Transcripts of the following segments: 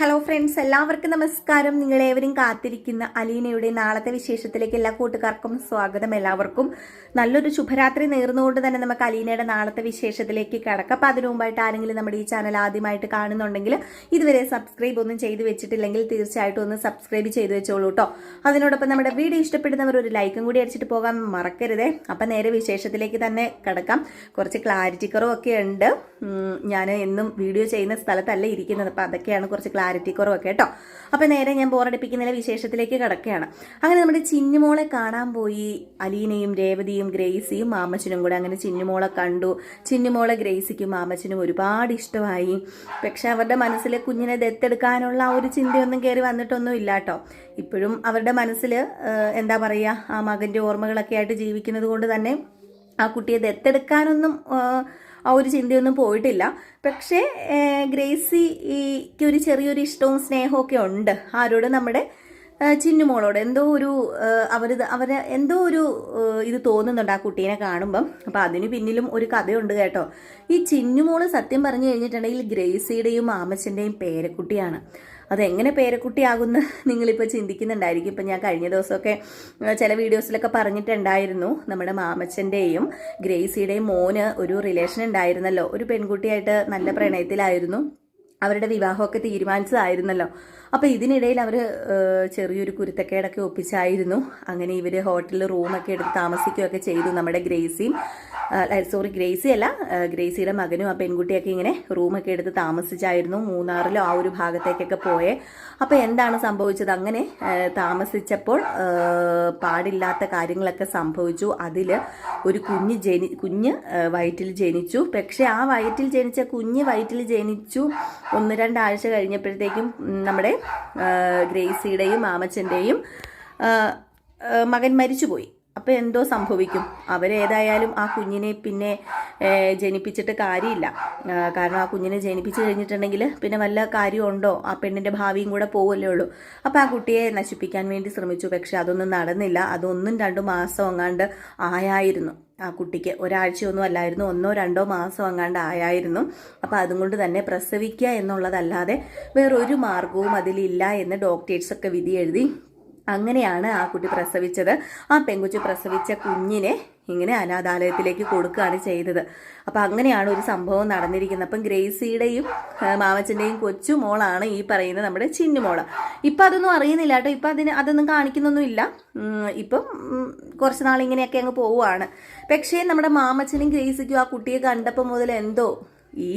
Hello friends എല്ലാവർക്കും നമസ്കാരം. നിങ്ങളേവരും കാത്തിരിക്കുന്ന അലീനയുടെ നാളത്തെ വിശേഷത്തിലേക്ക് എല്ലാ കൂട്ടുകാർക്കും സ്വാഗതം എല്ലാവർക്കും. നല്ലൊരു ശുഭരാത്രി നേർന്നുകൊണ്ട് തന്നെ നമുക്ക് അലീനയുടെ നാളത്തെ വിശേഷത്തിലേക്ക് കിടക്കാം. അപ്പം അതിനു മുമ്പായിട്ട് ആരെങ്കിലും നമ്മുടെ ഈ ചാനൽ ആദ്യമായിട്ട് കാണുന്നുണ്ടെങ്കിൽ ഇതുവരെ സബ്സ്ക്രൈബ് ഒന്നും ചെയ്തു വെച്ചിട്ടില്ലെങ്കിൽ തീർച്ചയായിട്ടും ഒന്ന് സബ്സ്ക്രൈബ് ചെയ്തു വെച്ചോളൂ കേട്ടോ അതിനോടൊപ്പം നമ്മുടെ വീഡിയോ ഇഷ്ടപ്പെടുന്നവർ ഒരു ലൈക്കും കൂടി അടിച്ചിട്ട് പോകാൻ മറക്കരുതേ. അപ്പം നേരെ വിശേഷത്തിലേക്ക് തന്നെ കിടക്കാം. കുറച്ച് ക്ലാരിറ്റി കുറവൊക്കെ ഉണ്ട്. ഞാൻ എന്നും വീഡിയോ ചെയ്യുന്ന സ്ഥലത്തല്ല ഇരിക്കുന്നത്. അപ്പം അതൊക്കെയാണ് കുറച്ച് ക്ലാരിറ്റി കുറവൊക്കെ കേട്ടോ? അപ്പം നേരെ ഞാൻ ബോറടിപ്പിക്കുന്നതിലെ വിശേഷത്തിലേക്ക് കിടക്കുകയാണ്. അങ്ങനെ നമ്മുടെ ചിന്നുമോളെ കാണാൻ പോയി അലീനയും രേവതിയും ഗ്രേസിയും മാമച്ചനും കൂടെ. അങ്ങനെ ചിന്നുമോളെ കണ്ടു. ചിന്നുമോളെ ഗ്രേസിക്കും മാമച്ചനും ഒരുപാട് ഇഷ്ടമായി. പക്ഷെ അവരുടെ മനസ്സിൽ കുഞ്ഞിനെ ദത്തെടുക്കാനുള്ള ആ ഒരു ചിന്തയൊന്നും കയറി വന്നിട്ടൊന്നും ഇല്ല കേട്ടോ. ഇപ്പോഴും അവരുടെ മനസ്സിൽ എന്താ പറയുക ആ മകന്റെ ഓർമ്മകളൊക്കെ ആയിട്ട് ജീവിക്കുന്നത് കൊണ്ട് തന്നെ ആ കുട്ടിയെ ദത്തെടുക്കാനൊന്നും ആ ഒരു ചിന്തയൊന്നും പോയിട്ടില്ല. പക്ഷേ ഗ്രേസിക്ക് ഒരു ചെറിയൊരു ഇഷ്ടവും സ്നേഹവും ഒക്കെ ഉണ്ട്. ആരോട് നമ്മുടെ ചിന്നുമോളോട് എന്തോ ഒരു അവർ അവരെ എന്തോ ഒരു ഇത് തോന്നുന്നുണ്ട് ആ കുട്ടീനെ കാണുമ്പം. അപ്പം അതിന് പിന്നിലും ഒരു കഥയുണ്ട് കേട്ടോ. ഈ ചിന്നു ചിന്നുമോൾ സത്യം പറഞ്ഞു കഴിഞ്ഞിട്ടുണ്ടെങ്കിൽ ഗ്രേസിയുടെയും മാമച്ചന്റെയും പേരക്കുട്ടിയാണ്. അതെങ്ങനെ പേരക്കുട്ടിയാകുമെന്ന് നിങ്ങളിപ്പോൾ ചിന്തിക്കുന്നുണ്ടായിരിക്കും. ഇപ്പം ഞാൻ കഴിഞ്ഞ ദിവസമൊക്കെ ചില വീഡിയോസിലൊക്കെ പറഞ്ഞിട്ടുണ്ടായിരുന്നു. നമ്മുടെ മാമച്ചന്റെയും ഗ്രേസിയുടെയും മോന് ഒരു റിലേഷൻ ഉണ്ടായിരുന്നല്ലോ. ഒരു പെൺകുട്ടിയായിട്ട് നല്ല പ്രണയത്തിലായിരുന്നു. അവരുടെ വിവാഹമൊക്കെ തീരുമാനിച്ചതായിരുന്നല്ലോ. അപ്പോൾ ഇതിനിടയിൽ അവർ ചെറിയൊരു കുരുത്തക്കേടൊക്കെ ഒപ്പിച്ചായിരുന്നു. അങ്ങനെ ഇവർ ഹോട്ടലിൽ റൂമൊക്കെ എടുത്ത് താമസിക്കുകയൊക്കെ ചെയ്തു നമ്മുടെ ഗ്രേസിയും. സോറി ഗ്രേസി അല്ല ഗ്രേസിയുടെ മകനും ആ പെൺകുട്ടിയൊക്കെ ഇങ്ങനെ റൂമൊക്കെ എടുത്ത് താമസിച്ചായിരുന്നു മൂന്നാറിലോ ആ ഒരു ഭാഗത്തേക്കൊക്കെ പോയേ. അപ്പോൾ എന്താണ് സംഭവിച്ചത്? അങ്ങനെ താമസിച്ചപ്പോൾ പാടില്ലാത്ത കാര്യങ്ങളൊക്കെ സംഭവിച്ചു. അതിൽ ഒരു കുഞ്ഞ് ജനി കുഞ്ഞ് വയറ്റിൽ ജനിച്ചു. പക്ഷേ ആ വയറ്റിൽ ജനിച്ച കുഞ്ഞ് വയറ്റിൽ ജനിച്ചു ഒന്ന് രണ്ടാഴ്ച കഴിഞ്ഞപ്പോഴത്തേക്കും നമ്മുടെ ഗ്രേസിയുടെയും മാമച്ചന്റെയും മകൻ മരിച്ചുപോയി. അപ്പോൾ എന്തോ സംഭവിക്കും. അവരേതായാലും ആ കുഞ്ഞിനെ പിന്നെ ജനിപ്പിച്ചിട്ട് കാര്യമില്ല. കാരണം ആ കുഞ്ഞിനെ ജനിപ്പിച്ച് കഴിഞ്ഞിട്ടുണ്ടെങ്കിൽ പിന്നെ വല്ല കാര്യമുണ്ടോ? ആ പെണ്ണിന്റെ ഭാവിയും കൂടെ പോവല്ലേ ഉള്ളൂ. അപ്പോൾ ആ കുട്ടിയെ നശിപ്പിക്കാൻ വേണ്ടി ശ്രമിച്ചു. പക്ഷെ അതൊന്നും നടന്നില്ല. അതൊന്നും രണ്ടു മാസം എങ്ങാണ്ട് ആയായിരുന്നു. ആ കുട്ടിക്ക് ഒരാഴ്ചയൊന്നും അല്ലായിരുന്നു ഒന്നോ രണ്ടോ മാസം അങ്ങാണ്ട് ആയായിരുന്നു. അപ്പോൾ അതുകൊണ്ട് തന്നെ പ്രസവിക്കുക എന്നുള്ളതല്ലാതെ വേറൊരു മാർഗവും അതിലില്ല എന്ന് ഡോക്ടേഴ്സൊക്കെ വിധി എഴുതി അങ്ങനെയാണ് ആ കുട്ടി പ്രസവിച്ചത്. ആ പെങ്കുച്ച് പ്രസവിച്ച കുഞ്ഞിനെ ഇങ്ങനെ അനാഥാലയത്തിലേക്ക് കൊടുക്കുകയാണ് ചെയ്തത്. അപ്പം അങ്ങനെയാണ് ഒരു സംഭവം നടന്നിരിക്കുന്നത്. അപ്പം ഗ്രേസിയുടെയും മാമച്ചന്റെയും കൊച്ചു മോളാണ് ഈ പറയുന്നത് നമ്മുടെ ചിന്നുമോൾ ഇപ്പം അതൊന്നും അറിയുന്നില്ല കേട്ടോ. ഇപ്പം അതിന് അതൊന്നും കാണിക്കുന്നൊന്നുമില്ല. ഇപ്പം കുറച്ച് നാൾ ഇങ്ങനെയൊക്കെ അങ്ങ് പോവുകയാണ്. പക്ഷേ നമ്മുടെ മാമച്ചനും ഗ്രേസിക്കും ആ കുട്ടിയെ കണ്ടപ്പോൾ മുതൽ എന്തോ ഈ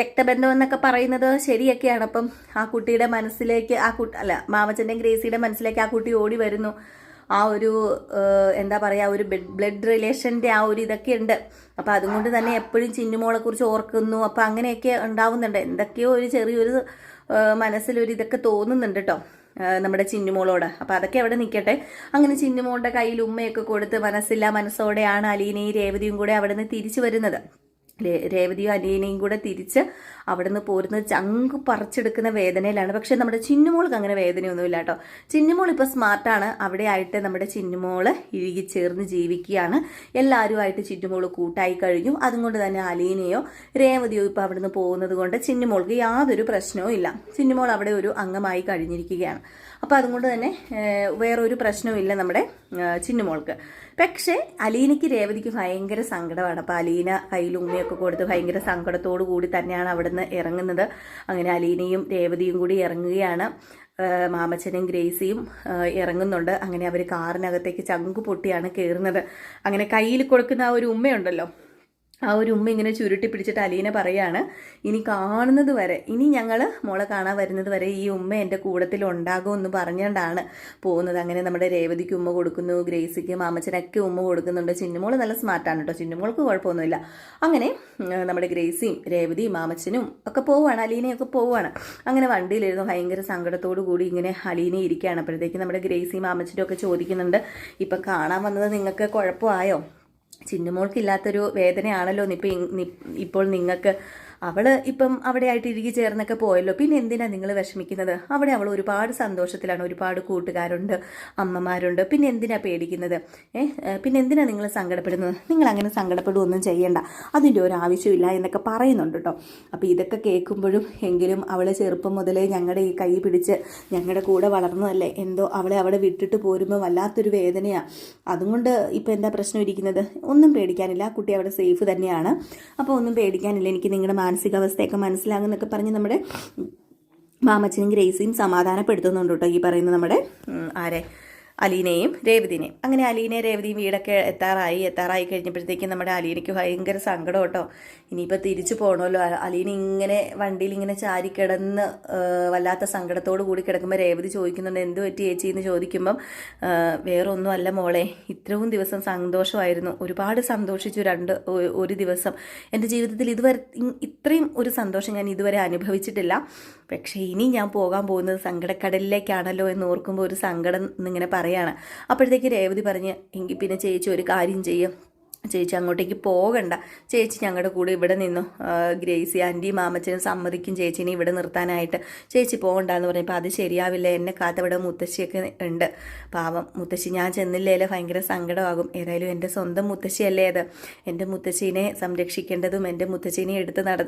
രക്തബന്ധം എന്നൊക്കെ പറയുന്നത് ശരിയൊക്കെയാണ്. അപ്പം ആ കുട്ടിയുടെ മനസ്സിലേക്ക് ആ കുട്ടി അല്ല മാമച്ചന്റെയും ഗ്രേസിയുടെ മനസ്സിലേക്ക് ആ കുട്ടി ഓടി വരുന്നു. ആ ഒരു എന്താ പറയുക ഒരു ബ്ലഡ് റിലേഷന്റെ ആ ഒരു ഇതൊക്കെ ഉണ്ട്. അപ്പോൾ അതുകൊണ്ട് തന്നെ എപ്പോഴും ചിന്നുമോളെ കുറിച്ച് ഓർക്കുന്നു. അപ്പോൾ അങ്ങനെയൊക്കെ ഉണ്ടാവുന്നുണ്ട്. എന്തൊക്കെയോ ഒരു ചെറിയൊരു മനസ്സിലൊരു ഇതൊക്കെ തോന്നുന്നുണ്ട് കേട്ടോ നമ്മുടെ ചിന്നുമോളോട്. അപ്പോൾ അതൊക്കെ അവിടെ നിൽക്കട്ടെ അങ്ങനെ ചിന്നുമോളുടെ കയ്യിൽ ഉമ്മയൊക്കെ കൊടുത്ത് മനസ്സില്ല മനസ്സോടെയാണ് അലീനയും രേവതിയും കൂടെ അവിടെ നിന്ന് തിരിച്ചു വരുന്നത്. രേവതിയും അലീനയും കൂടെ തിരിച്ച് നിന്ന് പോരുന്ന ചങ്ക് പറിച്ചെടുക്കുന്ന വേദനയിലാണ്. പക്ഷെ നമ്മുടെ ചിന്നുമോൾക്ക് അങ്ങനെ വേദനയൊന്നുമില്ല കേട്ടോ. ചിന്നുമോൾ ഇപ്പോൾ സ്മാർട്ടാണ് അവിടെ ആയിട്ട് നമ്മുടെ ചിന്നുമോൾ ഇഴുകി ചേർന്ന് ജീവിക്കുകയാണ്. എല്ലാവരുമായിട്ട് ചിന്നുമോൾ കൂട്ടായി കഴിഞ്ഞു. അതുകൊണ്ട് തന്നെ അലീനയോ രേവതിയോ ഇപ്പോൾ നിന്ന് പോകുന്നത് കൊണ്ട് ചിന്നുമോൾക്ക് യാതൊരു പ്രശ്നവും ഇല്ല. ചിന്നുമോൾ അവിടെ ഒരു അംഗമായി കഴിഞ്ഞിരിക്കുകയാണ്. അപ്പോൾ അതുകൊണ്ട് തന്നെ വേറൊരു പ്രശ്നവും ഇല്ല നമ്മുടെ ചിന്നുമോൾക്ക്. പക്ഷേ അലീനയ്ക്ക് രേവതിക്ക് ഭയങ്കര സങ്കടമാണ്. അപ്പോൾ അലീന കയ്യിൽ ഉമ്മയൊക്കെ കൊടുത്ത് ഭയങ്കര സങ്കടത്തോടു കൂടി തന്നെയാണ് അവിടുന്ന് ഇറങ്ങുന്നത്. അങ്ങനെ അലീനയും രേവതിയും കൂടി ഇറങ്ങുകയാണ്. മാമച്ചനും ഗ്രേസിയും ഇറങ്ങുന്നുണ്ട്. അങ്ങനെ അവർ കാറിനകത്തേക്ക് ചങ്കു പൊട്ടിയാണ് കയറുന്നത് അങ്ങനെ കയ്യിൽ കൊടുക്കുന്ന ആ ഒരു ഉമ്മയുണ്ടല്ലോ ആ ഒരു ഉമ്മ ഇങ്ങനെ ചുരുട്ടി പിടിച്ചിട്ട് അലീനെ പറയാണ് ഇനി കാണുന്നത് വരെ ഇനി ഞങ്ങൾ മോളെ കാണാൻ വരുന്നത് വരെ ഈ ഉമ്മ എന്റെ കൂടത്തിൽ ഉണ്ടാകുമെന്ന് പറഞ്ഞുകൊണ്ടാണ് പോകുന്നത്. അങ്ങനെ നമ്മുടെ രേവതിക്ക് ഉമ്മ കൊടുക്കുന്നു ഗ്രേസിക്ക് മാമച്ചനൊക്കെ ഉമ്മ കൊടുക്കുന്നുണ്ട്. ചിന്നുമോൾ നല്ല സ്മാർട്ടാണ് കേട്ടോ. ചിന്നുമോൾക്ക് കുഴപ്പമൊന്നുമില്ല. അങ്ങനെ നമ്മുടെ ഗ്രേസിയും രേവതിയും മാമച്ചനും ഒക്കെ പോവുകയാണ് അലീനയൊക്കെ പോവുകയാണ്. അങ്ങനെ വണ്ടിയിലിരുന്ന് ഭയങ്കര സങ്കടത്തോടു കൂടി ഇങ്ങനെ അലീനെ ഇരിക്കുകയാണ്. അപ്പോഴത്തേക്കും നമ്മുടെ ഗ്രേസിയും മാമച്ചനും ഒക്കെ ചോദിക്കുന്നുണ്ട് ഇപ്പം കാണാൻ വന്നത് നിങ്ങൾക്ക് കുഴപ്പമായോ? ചിന്നുമോൾക്കില്ലാത്തൊരു വേദനയാണല്ലോ ഇപ്പം ഇപ്പോൾ നിങ്ങൾക്ക് അവൾ ഇപ്പം അവിടെ ആയിട്ട് ഇഴുകി ചേർന്നൊക്കെ പോയല്ലോ. പിന്നെ എന്തിനാ നിങ്ങൾ വിഷമിക്കുന്നത്? അവിടെ അവൾ ഒരുപാട് സന്തോഷത്തിലാണ്. ഒരുപാട് കൂട്ടുകാരുണ്ട് അമ്മമാരുണ്ട്. പിന്നെ എന്തിനാ പേടിക്കുന്നത്? ഏഹ് പിന്നെ എന്തിനാ നിങ്ങൾ സങ്കടപ്പെടുന്നത്? നിങ്ങൾ അങ്ങനെ സങ്കടപ്പെടുകയൊന്നും ചെയ്യണ്ട. അതിന്റെ ഒരു ആവശ്യമില്ല എന്നൊക്കെ പറയുന്നുണ്ട് കേട്ടോ അപ്പോൾ ഇതൊക്കെ കേൾക്കുമ്പോഴും എങ്കിലും അവൾ ചെറുപ്പം മുതലേ ഞങ്ങളുടെ ഈ കൈ പിടിച്ച് ഞങ്ങളുടെ കൂടെ വളർന്നതല്ലേ? എന്തോ അവളെ അവിടെ വിട്ടിട്ട് പോരുമ്പോൾ വല്ലാത്തൊരു വേദനയാണ് അതുകൊണ്ട് ഇപ്പോൾ എന്താ പ്രശ്നം ഇരിക്കുന്നത്? ഒന്നും പേടിക്കാനില്ല. കുട്ടി അവിടെ സേഫ് തന്നെയാണ്. അപ്പോൾ ഒന്നും പേടിക്കാനില്ല. എനിക്ക് നിങ്ങളുടെ മാനസികാവസ്ഥയൊക്കെ മനസ്സിലാകുന്നൊക്കെ പറഞ്ഞ് നമ്മുടെ മാമച്ചനും ഗ്രേസിയും സമാധാനപ്പെടുത്തുന്നുണ്ട് കേട്ടോ ഈ പറയുന്ന നമ്മുടെ ആരെ അലീനയും രേവതിനെയും. അങ്ങനെ അലീനയും രേവതിയും വീടൊക്കെ എത്താറായി. എത്താറായി കഴിഞ്ഞപ്പോഴത്തേക്കും നമ്മുടെ അലീനയ്ക്ക് ഭയങ്കര സങ്കടം കേട്ടോ. ഇനിയിപ്പോൾ തിരിച്ചു പോകണമല്ലോ അലീന ഇങ്ങനെ വണ്ടിയിൽ ഇങ്ങനെ ചാരി കിടന്ന് വല്ലാത്ത സങ്കടത്തോടു കൂടി കിടക്കുമ്പോൾ രേവതി ചോദിക്കുന്നുണ്ട് എന്ത് പറ്റി ചേച്ചി? എന്ന് ചോദിക്കുമ്പം വേറൊന്നുമല്ല മോളെ ഇത്രയും ദിവസം സന്തോഷമായിരുന്നു. ഒരുപാട് സന്തോഷിച്ചു രണ്ട് ഒരു ദിവസം. എന്റെ ജീവിതത്തിൽ ഇതുവരെ ഇത്രയും ഒരു സന്തോഷം ഞാൻ ഇതുവരെ അനുഭവിച്ചിട്ടില്ല. പക്ഷേ ഇനി ഞാൻ പോകാൻ പോകുന്നത് സങ്കടക്കടലിലേക്കാണല്ലോ എന്ന് ഓർക്കുമ്പോൾ ഒരു സങ്കടം എന്നിങ്ങനെ പറയാണ്. അപ്പോഴത്തേക്ക് രേവതി പറഞ്ഞ് എങ്കിൽ പിന്നെ ചേച്ചി ഒരു കാര്യം ചെയ്യും. ചേച്ചി അങ്ങോട്ടേക്ക് പോകണ്ട. ചേച്ചി ഞങ്ങളുടെ കൂടെ ഇവിടെ നിന്നു. ഗ്രേസി ആന്റി മാമച്ചനും സമ്മതിക്കും ചേച്ചിനെ ഇവിടെ നിർത്താനായിട്ട്. ചേച്ചി പോകണ്ടെന്ന് പറഞ്ഞപ്പോൾ അത് ശരിയാവില്ല. എന്നെ കാത്തവിടെ മുത്തശ്ശിയൊക്കെ ഉണ്ട്. പാവം മുത്തശ്ശി ഞാൻ ചെന്നില്ലേലെ ഭയങ്കര സങ്കടമാകും. ഏതായാലും എന്റെ സ്വന്തം മുത്തശ്ശിയല്ലേ അത്. എന്റെ മുത്തശ്ശീനെ സംരക്ഷിക്കേണ്ടതും എന്റെ മുത്തശ്ശീനെ എടുത്ത് നട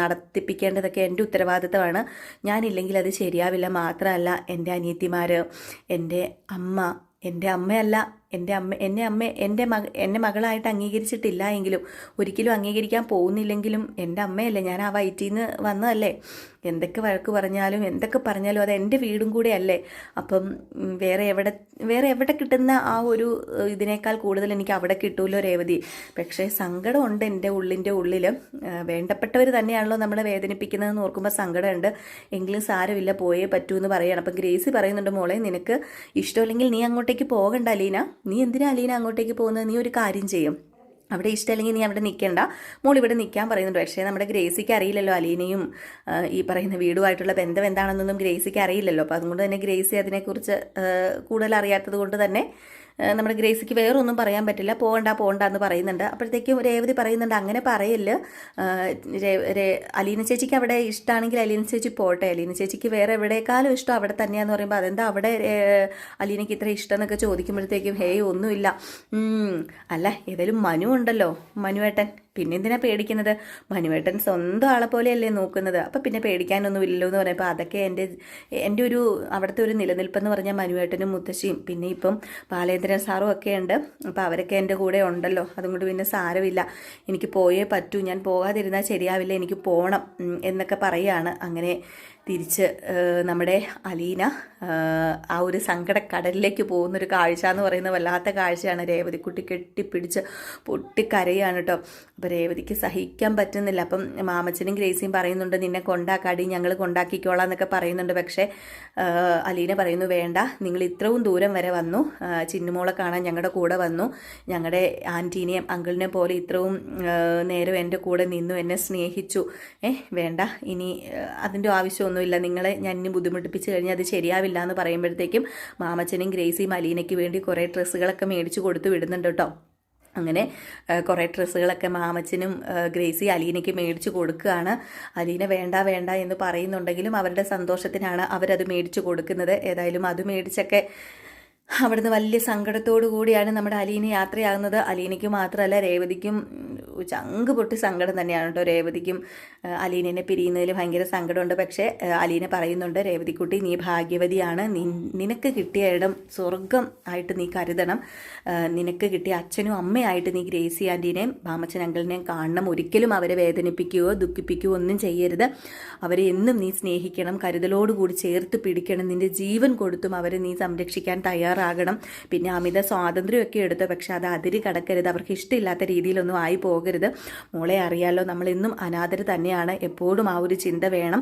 നടത്തിപ്പിക്കേണ്ടതൊക്കെ എന്റെ ഉത്തരവാദിത്തമാണ്. ഞാനില്ലെങ്കിൽ അത് ശരിയാവില്ല. മാത്രമല്ല എന്റെ അനിയത്തിമാർ എന്റെ അമ്മ എന്റെ അമ്മയല്ല എന്റെ അമ്മ എന്നെ അമ്മ എന്റെ മക എന്നെ മകളായിട്ട് അംഗീകരിച്ചിട്ടില്ല എങ്കിലും ഒരിക്കലും അംഗീകരിക്കാൻ പോകുന്നില്ലെങ്കിലും എന്റെ അമ്മയല്ലേ ഞാൻ ആ വയറ്റിൽ നിന്ന് വന്നതല്ലേ? എന്തൊക്കെ വഴക്ക് പറഞ്ഞാലും എന്തൊക്കെ പറഞ്ഞാലും അത് എന്റെ വീടും കൂടെ അല്ലേ? അപ്പം വേറെ എവിടെ വേറെ എവിടെ കിട്ടുന്ന ആ ഒരു ഇതിനേക്കാൾ കൂടുതൽ എനിക്ക് അവിടെ കിട്ടുമല്ലോ രേവതി? പക്ഷേ സങ്കടമുണ്ട് എന്റെ ഉള്ളിന്റെ ഉള്ളിൽ വേണ്ടപ്പെട്ടവർ തന്നെയാണല്ലോ നമ്മളെ വേദനിപ്പിക്കുന്നതെന്ന് ഓർക്കുമ്പോൾ സങ്കടമുണ്ട്. എങ്കിലും സാരമില്ല പോയേ പറ്റൂ എന്ന് പറയുകയാണ് അപ്പം ഗ്രേസി പറയുന്നുണ്ട് മോളെ നിനക്ക് ഇഷ്ടമില്ലെങ്കിൽ നീ അങ്ങോട്ടേക്ക് പോകണ്ട അലീന നീ എന്തിനാ അലീന അങ്ങോട്ടേക്ക് പോകുന്നത്? നീ ഒരു കാര്യം ചെയ്യും. അവിടെ ഇഷ്ടമല്ലെങ്കിൽ നീ അവിടെ നിൽക്കണ്ട. മോൾ ഇവിടെ നിൽക്കാൻ പറയുന്നുണ്ട്. പക്ഷേ നമ്മുടെ ഗ്രേസിക്ക് അറിയില്ലല്ലോ അലീനയും ഈ പറയുന്ന വീടുമായിട്ടുള്ള ബന്ധം എന്താണെന്നൊന്നും ഗ്രേസിക്ക് അറിയില്ലല്ലോ. അപ്പോൾ അതുകൊണ്ട് തന്നെ ഗ്രേസി അതിനെക്കുറിച്ച് കൂടുതൽ അറിയാത്തത് കൊണ്ട് തന്നെ നമ്മുടെ ഗ്രേസിക്ക് വേറൊന്നും പറയാൻ പറ്റില്ല. പോകണ്ട പോകണ്ട എന്ന് പറയുന്നുണ്ട്. അപ്പോഴത്തേക്കും രേവതി പറയുന്നുണ്ട് അങ്ങനെ പറയില്ല. അലീന ചേച്ചിക്ക് അവിടെ ഇഷ്ടമാണെങ്കിൽ അലീന ചേച്ചി പോട്ടെ. അലീന ചേച്ചിക്ക് വേറെ എവിടേക്കാളും ഇഷ്ടം അവിടെ തന്നെയാന്ന് പറയുമ്പോൾ അതെന്താ അവിടെ അലീനയ്ക്ക് ഇത്ര ഇഷ്ടം എന്നൊക്കെ ചോദിക്കുമ്പോഴത്തേക്കും ഹേയ് ഒന്നുമില്ല. അല്ല ഏതായാലും മനു ഉണ്ടല്ലോ. മനുവേട്ടൻ പിന്നെ എന്തിനാ പേടിക്കുന്നത്? മനുവേട്ടൻ സ്വന്തം ആളെ പോലെയല്ലേ നോക്കുന്നത്. അപ്പം പിന്നെ പേടിക്കാനൊന്നും ഇല്ലല്ലോ എന്ന് പറയുമ്പോൾ അതൊക്കെ എന്റെ എന്റെ ഒരു അവിടുത്തെ ഒരു നിലനിൽപ്പെന്ന് പറഞ്ഞാൽ മനുവേട്ടനും മുത്തശ്ശിയും. പിന്നെ ഇപ്പം ബാലേന്ദ്രൻ സാറും ഒക്കെ ഉണ്ട്. അപ്പോൾ അവരൊക്കെ എന്റെ കൂടെ ഉണ്ടല്ലോ. അതുകൊണ്ട് പിന്നെ സാരമില്ല. എനിക്ക് പോയേ പറ്റൂ. ഞാൻ പോകാതിരുന്നാൽ ശരിയാവില്ല. എനിക്ക് പോകണം എന്നൊക്കെ പറയുകയാണ് അങ്ങനെ തിരിച്ച് നമ്മുടെ അലീന ആ ഒരു സങ്കടക്കടലിലേക്ക് പോകുന്നൊരു കാഴ്ച എന്ന് പറയുന്ന വല്ലാത്ത കാഴ്ചയാണ്. രേവതിക്കുട്ടി കെട്ടിപ്പിടിച്ച് പൊട്ടിക്കരയാണ് കേട്ടോ അപ്പോൾ രേവതിക്ക് സഹിക്കാൻ പറ്റുന്നില്ല. അപ്പം മാമച്ചനും ഗ്രേസിയും പറയുന്നുണ്ട് നിന്നെ കൊണ്ടാക്കാടി ഞങ്ങൾ കൊണ്ടാക്കിക്കോളാം എന്നൊക്കെ പറയുന്നുണ്ട്. പക്ഷേ അലീന പറയുന്നു വേണ്ട നിങ്ങൾ ഇത്രയും ദൂരം വരെ വന്നു. ചിന്നുമോളെ കാണാൻ ഞങ്ങളുടെ കൂടെ വന്നു. ഞങ്ങളുടെ ആന്റീനെയും അങ്കിളിനെ പോലെ ഇത്രയും നേരം എന്റെ കൂടെ നിന്നു എന്നെ സ്നേഹിച്ചു. ഏ വേണ്ട ഇനി അതിന്റെ അതിന്റെ ആവശ്യമൊന്നുമില്ല നിങ്ങളെ ഞാൻ ഇനി ബുദ്ധിമുട്ടിപ്പിച്ച് കഴിഞ്ഞാൽ അത് ശരിയാവില്ല എന്ന് പറയുമ്പോഴത്തേക്കും മാമച്ചനും ഗ്രേസിയും അലീനയ്ക്ക് വേണ്ടി കുറേ ഡ്രസ്സുകളൊക്കെ മേടിച്ച് കൊടുത്തു വിടുന്നുണ്ട് കേട്ടോ. അങ്ങനെ കുറേ ഡ്രസ്സുകളൊക്കെ മാമച്ചനും ഗ്രേസി അലീനയ്ക്ക് മേടിച്ച് കൊടുക്കുകയാണ്. അലീന വേണ്ട വേണ്ട എന്ന് പറയുന്നുണ്ടെങ്കിലും അവരുടെ സന്തോഷത്തിനാണ് അവരത് മേടിച്ച് കൊടുക്കുന്നത്. ഏതായാലും അത് മേടിച്ചൊക്കെ അവിടുന്ന് വലിയ സങ്കടത്തോടു കൂടിയാണ് നമ്മുടെ അലീന യാത്രയാകുന്നത്. അലീനയ്ക്ക് മാത്രമല്ല രേവതിക്കും ചങ്ക് പൊട്ടി സങ്കടം തന്നെയാണ് കേട്ടോ രേവതിക്കും. അലീനെ പിരിയുന്നതിൽ ഭയങ്കര സങ്കടമുണ്ട്. പക്ഷേ അലീന പറയുന്നുണ്ട് രേവതിക്കുട്ടി നീ ഭാഗ്യവതിയാണ്. നിനക്ക് കിട്ടിയ ഇടം സ്വർഗം ആയിട്ട് നീ കരുതണം. നിനക്ക് കിട്ടിയ അച്ഛനും അമ്മയായിട്ട് നീ ഗ്രേസി ആന്റീനെയും മാമച്ചൻ അങ്കിളിനെയും കാണണം. ഒരിക്കലും അവരെ വേദനിപ്പിക്കുകയോ ദുഃഖിപ്പിക്കുകയോ ഒന്നും ചെയ്യരുത്. അവരെ എന്നും നീ സ്നേഹിക്കണം. കരുതലോടുകൂടി ചേർത്ത് പിടിക്കണം. നിന്റെ ജീവൻ കൊടുത്തും അവരെ നീ സംരക്ഷിക്കാൻ തയ്യാറാകണം. പിന്നെ അമിത സ്വാതന്ത്ര്യമൊക്കെ എടുത്തു. പക്ഷെ അത് അതിരി കടക്കരുത്. അവർക്ക് ഇഷ്ടമില്ലാത്ത രീതിയിലൊന്നും ആയി പോകരുത്. മോളെ അറിയാലോ നമ്മൾ ഇന്നും അനാഥര് തന്നെയാണ്. എപ്പോഴും ആ ഒരു ചിന്ത വേണം.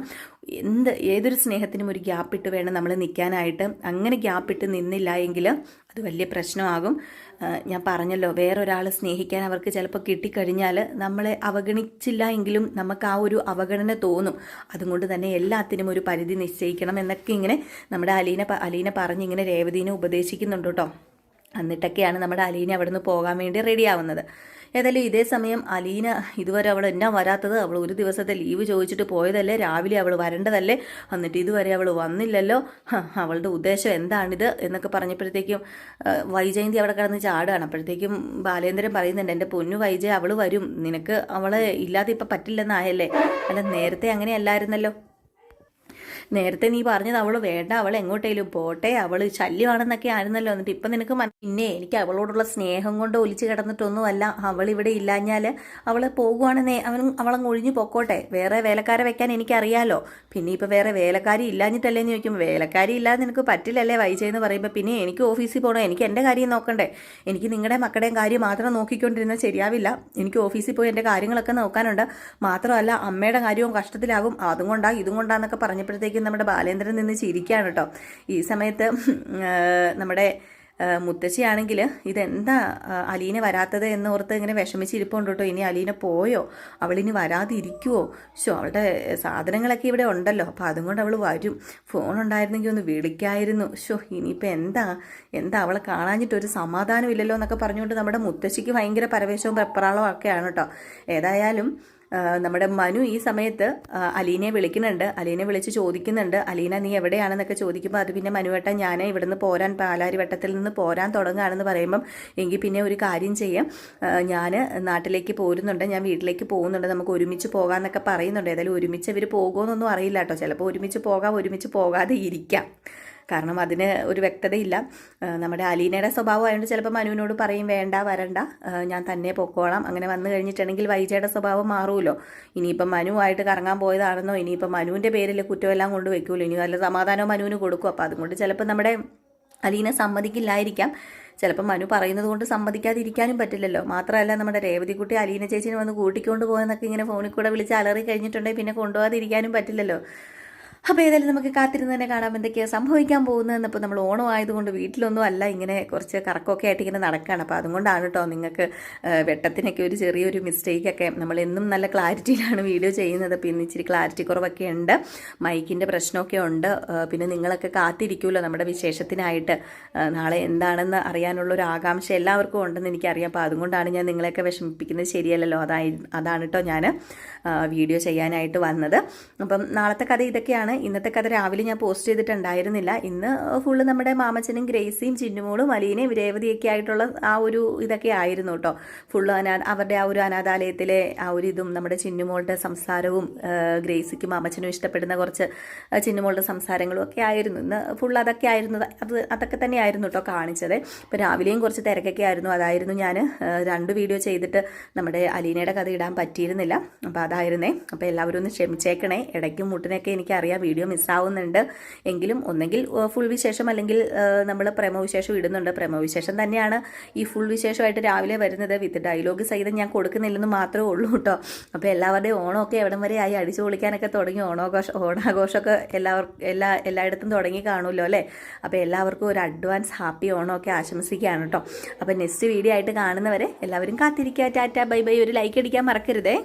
എന്ത് ഏതൊരു സ്നേഹത്തിനും ഒരു ഗ്യാപ്പ് ഇട്ട് വേണം നമ്മൾ നിൽക്കാനായിട്ട്. അങ്ങനെ ഗ്യാപ്പ് ഇട്ട് നിന്നില്ല എങ്കിൽ അത് വലിയ പ്രശ്നമാകും. ഞാൻ പറഞ്ഞല്ലോ വേറൊരാളെ സ്നേഹിക്കാൻ അവർക്ക് ചിലപ്പോൾ കിട്ടിക്കഴിഞ്ഞാൽ നമ്മളെ അവഗണിച്ചില്ല എങ്കിലും നമുക്ക് ആ ഒരു അവഗണന തോന്നും. അതുകൊണ്ട് തന്നെ എല്ലാത്തിനും ഒരു പരിധി നിശ്ചയിക്കണം എന്നൊക്കെ ഇങ്ങനെ നമ്മുടെ അലീന അലീന പറഞ്ഞിങ്ങനെ രേവതീനെ ഉപദേശിക്കുന്നുണ്ട് കേട്ടോ. എന്നിട്ടൊക്കെയാണ് നമ്മുടെ അലീന നിന്ന് പോകാൻ വേണ്ടി റെഡിയാവുന്നത് ഏതായാലും ഇതേ സമയം അലീന ഇതുവരെ അവൾ എന്നാ വരാത്തത്? അവൾ ഒരു ദിവസത്തെ ലീവ് ചോദിച്ചിട്ട് പോയതല്ലേ? രാവിലെ അവൾ വരേണ്ടതല്ലേ? എന്നിട്ട് ഇതുവരെ അവൾ വന്നില്ലല്ലോ? അവളുടെ ഉദ്ദേശം എന്താണിത്? എന്നൊക്കെ പറഞ്ഞപ്പോഴത്തേക്കും വൈജയന്തി അവിടെ കിടന്ന് ചാടുകയാണ്. അപ്പോഴത്തേക്കും ബാലേന്ദ്രൻ പറയുന്നുണ്ട് എന്റെ പൊന്നു വൈജയ അവൾ വരും. നിനക്ക് അവളെ ഇല്ലാതെ ഇപ്പം പറ്റില്ലെന്നായല്ലേ? അല്ല നേരത്തെ അങ്ങനെയല്ലായിരുന്നല്ലോ. നേരത്തെ നീ പറഞ്ഞത് അവൾ വേണ്ട അവൾ എങ്ങോട്ടേലും പോട്ടെ അവൾ ശല്യമാണെന്നൊക്കെ ആയിരുന്നല്ലോ. എന്നിട്ട് ഇപ്പം നിനക്ക് പിന്നെ എനിക്ക് അവളോടുള്ള സ്നേഹം കൊണ്ട് ഒലിച്ചു കിടന്നിട്ടൊന്നുമല്ല. അവൾ ഇവിടെ ഇല്ലാഞ്ഞാൽ അവൾ പോകുവാണെന്നേ അവൻ അവളങ്ങ് ഒഴിഞ്ഞു പൊക്കോട്ടെ. വേറെ വേലക്കാരെ വെക്കാൻ എനിക്കറിയാലോ. പിന്നെ ഇപ്പൊ വേറെ വേലക്കാരി ഇല്ലാഞ്ഞിട്ടല്ലേ എന്ന് ചോദിക്കും വേലക്കാരി ഇല്ലാതെ നിനക്ക് പറ്റില്ലല്ലേ വൈജയെന്ന് പറയുമ്പോൾ പിന്നെ എനിക്ക് ഓഫീസിൽ പോകണം എനിക്ക് എന്റെ കാര്യം നോക്കണ്ടേ. എനിക്ക് നിങ്ങളുടെ മക്കളുടെയും കാര്യം മാത്രം നോക്കിക്കൊണ്ടിരുന്നാൽ ശരിയാവില്ല. എനിക്ക് ഓഫീസിൽ പോയി എന്റെ കാര്യങ്ങളൊക്കെ നോക്കാനുണ്ട്. മാത്രമല്ല അമ്മയുടെ കാര്യവും കഷ്ടത്തിലാകും. അതും കൊണ്ടാ ഇതും കൊണ്ടാന്നൊക്കെ പറഞ്ഞപ്പോഴത്തേക്കും നമ്മുടെ ബാലേന്ദ്രൻ നിന്ന് ചിരിക്കുകയാണ് കേട്ടോ. ഈ സമയത്ത് നമ്മുടെ മുത്തശ്ശിയാണെങ്കിൽ ഇതെന്താ അലീന വരാത്തത് എന്നോർത്ത് ഇങ്ങനെ വിഷമിച്ചിരിപ്പുണ്ട് കേട്ടോ. ഇനി അലീന പോയോ? അവളിനി വരാതിരിക്കുവോ? ശോ അവളുടെ സാധനങ്ങളൊക്കെ ഇവിടെ ഉണ്ടല്ലോ. അപ്പോൾ അതും കൊണ്ട് അവൾ വരും. ഫോൺ ഉണ്ടായിരുന്നെങ്കിൽ ഒന്ന് വിളിക്കായിരുന്നു. ഷോ ഇനിയിപ്പോൾ എന്താ? എന്താ അവളെ കാണാഞ്ഞിട്ട് ഒരു സമാധാനം ഇല്ലല്ലോ എന്നൊക്കെ പറഞ്ഞുകൊണ്ട് നമ്മുടെ മുത്തശ്ശിക്ക് ഭയങ്കര പരവേശവും പെപ്പറാളവും ഒക്കെയാണ് കേട്ടോ. ഏതായാലും നമ്മുടെ മനു ഈ സമയത്ത് അലീനയെ വിളിക്കുന്നുണ്ട്. അലീനെ വിളിച്ച് ചോദിക്കുന്നുണ്ട്. അലീന നീ എവിടെയാണെന്നൊക്കെ ചോദിക്കുമ്പോൾ അത് പിന്നെ മനുവേട്ട ഞാൻ ഇവിടുന്ന് പോരാൻ പാലാരി വട്ടത്തിൽ നിന്ന് പോരാൻ തുടങ്ങുകയാണെന്ന് പറയുമ്പം എങ്കിൽ പിന്നെ ഒരു കാര്യം ചെയ്യാം. ഞാൻ നാട്ടിലേക്ക് പോരുന്നുണ്ട്. ഞാൻ വീട്ടിലേക്ക് പോകുന്നുണ്ട്. നമുക്ക് ഒരുമിച്ച് പോകാമെന്നൊക്കെ പറയുന്നുണ്ട്. ഏതായാലും ഒരുമിച്ച് ഇവർ പോകുമെന്നൊന്നും അറിയില്ല കേട്ടോ ചിലപ്പോൾ ഒരുമിച്ച് പോകാം ഒരുമിച്ച് പോകാതെ ഇരിക്കാം. കാരണം അതിന് ഒരു വ്യക്തതയില്ല. നമ്മുടെ അലീനയുടെ സ്വഭാവമായതുകൊണ്ട് ചിലപ്പോൾ മനുവിനോട് പറയും വേണ്ട വരണ്ട. ഞാൻ തന്നെ പൊക്കോളാം. അങ്ങനെ വന്നു കഴിഞ്ഞിട്ടുണ്ടെങ്കിൽ വൈജയുടെ സ്വഭാവം മാറുമല്ലോ ഇനിയിപ്പം മനുവായിട്ട് കറങ്ങാൻ പോയതാണെന്നോ ഇനിയിപ്പം മനുവിന്റെ പേരിൽ കുറ്റമെല്ലാം കൊണ്ട് ഇനി നല്ല സമാധാനം മനുവിന് കൊടുക്കും. അപ്പോൾ അതുകൊണ്ട് ചിലപ്പോൾ നമ്മുടെ അലീന സമ്മതിക്കില്ലായിരിക്കാം. ചിലപ്പോൾ മനു പറയുന്നത് കൊണ്ട് സമ്മതിക്കാതിരിക്കാനും പറ്റില്ലല്ലോ. മാത്രമല്ല നമ്മുടെ രേവതിക്കുട്ടി അലീന ചേച്ചിനെ വന്ന് കൂട്ടിക്കൊണ്ട് പോകുന്നൊക്കെ ഇങ്ങനെ ഫോണിൽ കൂടെ വിളിച്ച് അലറി കഴിഞ്ഞിട്ടുണ്ടെങ്കിൽ പിന്നെ കൊണ്ടുപോകാതിരിക്കാനും പറ്റില്ലല്ലോ. അപ്പോൾ ഏതായാലും നമുക്ക് കാത്തിരുന്ന് തന്നെ കാണാം. എന്തൊക്കെയാണ് സംഭവിക്കാൻ പോകുന്നതെന്ന് ഇപ്പോൾ നമ്മൾ ഓണം ആയതുകൊണ്ട് വീട്ടിലൊന്നും അല്ല. ഇങ്ങനെ കുറച്ച് കറക്കമൊക്കെ ആയിട്ട് ഇങ്ങനെ നടക്കുകയാണ് അപ്പോൾ അതുകൊണ്ടാണ് കേട്ടോ നിങ്ങൾക്ക് വെട്ടത്തിനൊക്കെ ഒരു ചെറിയൊരു മിസ്റ്റേക്കൊക്കെ നമ്മൾ എന്നും നല്ല ക്ലാരിറ്റിയിലാണ് വീഡിയോ ചെയ്യുന്നത്. പിന്നെ ഇച്ചിരി ക്ലാരിറ്റി കുറവൊക്കെ ഉണ്ട്. മൈക്കിന്റെ പ്രശ്നമൊക്കെ ഉണ്ട്. പിന്നെ നിങ്ങളൊക്കെ കാത്തിരിക്കുമല്ലോ നമ്മുടെ വിശേഷത്തിനായിട്ട് നാളെ എന്താണെന്ന് അറിയാനുള്ള ഒരു ആകാംക്ഷ എല്ലാവർക്കും ഉണ്ടെന്ന് എനിക്കറിയാം. അപ്പോൾ അതുകൊണ്ടാണ് ഞാൻ നിങ്ങളെയൊക്കെ വിഷമിപ്പിക്കുന്നത് ശരിയല്ലല്ലോ. അതായി അതാണ് കേട്ടോ ഞാൻ വീഡിയോ ചെയ്യാനായിട്ട് വന്നത്. അപ്പം നാളത്തെ കഥ ഇതൊക്കെയാണ്. ഇന്നത്തെ കഥ രാവിലെ ഞാൻ പോസ്റ്റ് ചെയ്തിട്ടുണ്ടായിരുന്നില്ല. ഇന്ന് ഫുള്ള് നമ്മുടെ മാമച്ചനും ഗ്രേസിയും ചിന്നുമോളും അലീനയും രേവതിയൊക്കെ ആയിട്ടുള്ള ആ ഒരു ഇതൊക്കെ ആയിരുന്നു കേട്ടോ. ഫുള്ള് അനാ അവരുടെ ആ ഒരു അനാഥാലയത്തിലെ ആ ഒരു ഇതും നമ്മുടെ ചിന്നുമോളുടെ സംസാരവും ഗ്രേസിക്കും മാമച്ചനും ഇഷ്ടപ്പെടുന്ന കുറച്ച് ചിന്നുമോളുടെ സംസാരങ്ങളും ഒക്കെ ആയിരുന്നു. ഇന്ന് ഫുൾ അതൊക്കെ ആയിരുന്നു. അത് അതൊക്കെ തന്നെയായിരുന്നു കേട്ടോ കാണിച്ചത്. ഇപ്പോൾ രാവിലെയും കുറച്ച് തിരക്കൊക്കെ ആയിരുന്നു. അതായിരുന്നു ഞാൻ രണ്ട് വീഡിയോ ചെയ്തിട്ട് നമ്മുടെ അലീനയുടെ കഥ ഇടാൻ പറ്റിയിരുന്നില്ല. അപ്പോൾ അതായിരുന്നേ. അപ്പോൾ എല്ലാവരും ഒന്ന് ക്ഷമിച്ചേക്കണേ. ഇടയ്ക്കും മുട്ടിനൊക്കെ എനിക്കറിയാം. വീഡിയോ മിസ്സാവുന്നുണ്ട്. എങ്കിലും ഒന്നെങ്കിൽ ഫുൾ വിശേഷം അല്ലെങ്കിൽ നമ്മൾ പ്രമോ വിശേഷം ഇടുന്നുണ്ട്. പ്രമോ വിശേഷം തന്നെയാണ് ഈ ഫുൾ വിശേഷമായിട്ട് രാവിലെ വരുന്നത്. വിത്ത് ഡയലോഗ് സഹിതം ഞാൻ കൊടുക്കുന്നില്ലെന്ന് മാത്രമേ ഉള്ളൂ കേട്ടോ. അപ്പോൾ എല്ലാവരുടെയും ഓണമൊക്കെ എവിടം വരെ ആയി? അടിച്ചു പൊളിക്കാനൊക്കെ തുടങ്ങി. ഓണാഘോഷം ഓണാഘോഷമൊക്കെ എല്ലാവർക്കും എല്ലാ എല്ലായിടത്തും തുടങ്ങി കാണുമല്ലോ അല്ലേ? അപ്പോൾ എല്ലാവർക്കും ഒരു അഡ്വാൻസ് ഹാപ്പി ഓണമൊക്കെ ആശംസിക്കുകയാണ് കേട്ടോ. അപ്പോൾ നെക്സ്റ്റ് വീഡിയോ ആയിട്ട് കാണുന്നവരെ എല്ലാവരും കാത്തിരിക്കുക. Tata bye bye. ഒരു ലൈക്ക് അടിക്കാൻ മറക്കരുതേ.